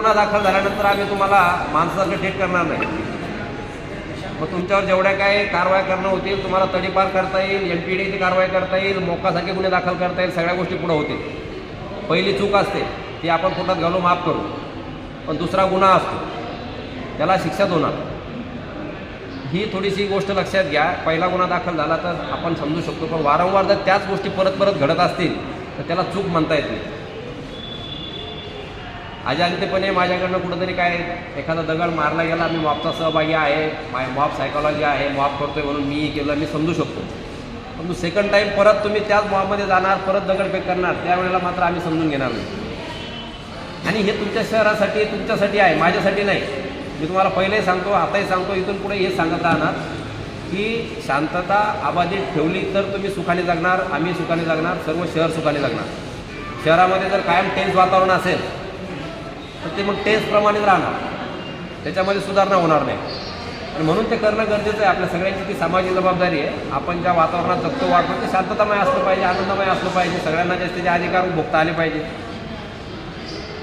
गुन्हा दाखल झाल्यानंतर आम्ही तुम्हाला माणसासारखं ट्रीट करणार नाही. मग तुमच्यावर जेवढ्या काय कारवाया करणं होतील तुम्हाला तडीपार करता येईल एम पी डीची कारवाई करता येईल मोकासारखे गुन्हे दाखल करता येईल सगळ्या गोष्टी पुढं होतील. पहिली चूक असते ती आपण कुठं घालू माफ करू. पण दुसरा गुन्हा असतो त्याला शिक्षा होणार. ही थोडीशी गोष्ट लक्षात घ्या पहिला गुन्हा दाखल झाला तर आपण समजू शकतो पण वारंवार जर त्याच गोष्टी परत परत घडत असतील तर त्याला चूक म्हणता येत नाही. अजाणतेपणे माझ्याकडनं कुठंतरी काय एखादा दगड मारला गेला मी मॉपचा सहभागी आहे माय मॉप सायकॉलॉजी आहे मॉप करतोय म्हणून मी केलं मी समजू शकतो. परंतु सेकंड टाईम परत तुम्ही त्याच मॉपमध्ये जाणार परत दगडफेक करणार त्यावेळेला मात्र आम्ही समजून घेणार नाही. आणि हे तुमच्या शहरासाठी तुमच्यासाठी आहे माझ्यासाठी नाही. मी तुम्हाला पहिलेही सांगतो आताही सांगतो इथून पुढे हे सांगत राहणार की शांतता आबाधित ठेवली तर तुम्ही सुखाने जगणार आम्ही सुखाने जगणार सर्व शहर सुखाने जगणार. शहरामध्ये जर कायम टेन्स वातावरण असेल तर ते मग टेस्टप्रमाणेच राहणार. त्याच्यामध्ये सुधारणा होणार नाही. आणि म्हणून ते करणं गरजेचं आहे. आपल्या सगळ्यांची ती सामाजिक जबाबदारी आहे. आपण ज्या वातावरणात जगतो वाटतो ते शांततामय असलं पाहिजे आनंदमय असलं पाहिजे. सगळ्यांना जास्तीचे अधिकार भोगता आले पाहिजे.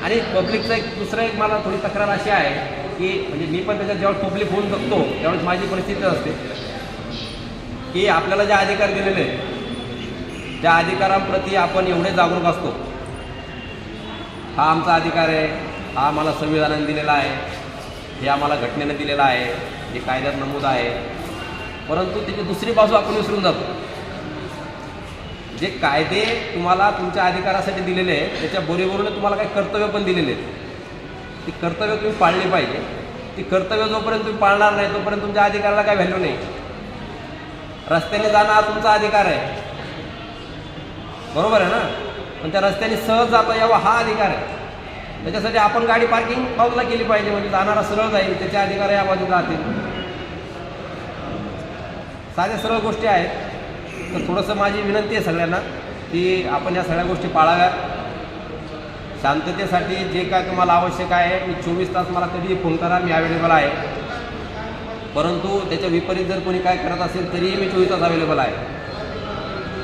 आणि पब्लिकचं एक दुसरं एक मला थोडी तक्रार अशी आहे की म्हणजे मी पण त्याच्यात जेव्हा पब्लिक होऊन जगतो त्यावेळेस माझी परिस्थिती असते. की आपल्याला जे अधिकार दिलेले आहेत त्या अधिकारांप्रती आपण एवढे जागरूक असतो. हा आमचा अधिकार आहे. हा आम्हाला संविधानाने दिलेला आहे. हे आम्हाला घटनेनं दिलेला आहे. हे कायद्यात नमूद आहे. परंतु त्याची दुसरी बाजू आपण विसरून जातो. जे कायदे तुम्हाला तुमच्या अधिकारासाठी दिलेले आहेत त्याच्या बरोबरीने तुम्हाला काही कर्तव्य पण दिलेले आहेत. ती कर्तव्य तुम्ही पाळली पाहिजे. ती कर्तव्य जोपर्यंत तुम्ही पाळणार नाही तोपर्यंत तुमच्या अधिकाराला काही व्हॅल्यू नाही. रस्त्याने जाणं हा तुमचा अधिकार आहे. बरोबर आहे ना? पण त्या रस्त्याने सहज जाता यावा हा अधिकार आहे. त्याच्यासाठी आपण गाडी पार्किंग बाजूला केली पाहिजे म्हणजे जाणारा सरळ जाईल त्याचे अधिकार या बाजूला जातील साध्या सरळ गोष्टी आहेत. तर थोडंसं माझी विनंती आहे सगळ्यांना की आपण या सगळ्या गोष्टी पाळाव्यात. शांततेसाठी जे काय तुम्हाला आवश्यक आहे मी चोवीस तास मला कधीही फोन करा मी अवेलेबल आहे. परंतु त्याच्या विपरीत जर कोणी काय करत असेल तरीही मी चोवीस तास अवेलेबल आहे.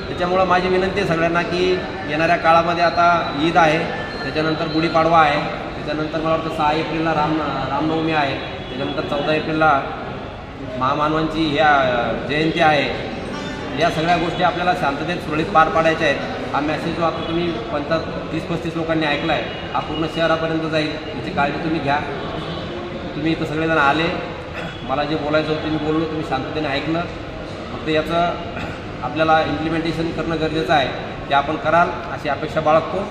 त्याच्यामुळं माझी विनंती आहे सगळ्यांना की येणाऱ्या काळामध्ये आता ईद आहे. त्याच्यानंतर गुढीपाडवा आहे. त्याच्यानंतर मला वाटतं सहा एप्रिलला राम रामनवमी आहे. त्याच्यानंतर चौदा एप्रिलला महामानवांची ह्या जयंती आहे. या सगळ्या गोष्टी आपल्याला शांततेत सुरळीत पार पाडायच्या आहेत. हा मेसेज जो आता तुम्ही पंचा तीस पस्तीस लोकांनी ऐकला आहे हा पूर्ण शहरापर्यंत जाईल. याची काळजी तुम्ही घ्या. तुम्ही इथं सगळेजण आले. मला जे बोलायचं होतं मी बोललो तुम्ही शांततेने ऐकलं. फक्त याचं आपल्याला इम्प्लिमेंटेशन करणं गरजेचं आहे. ते आपण कराल अशी अपेक्षा बाळगतो.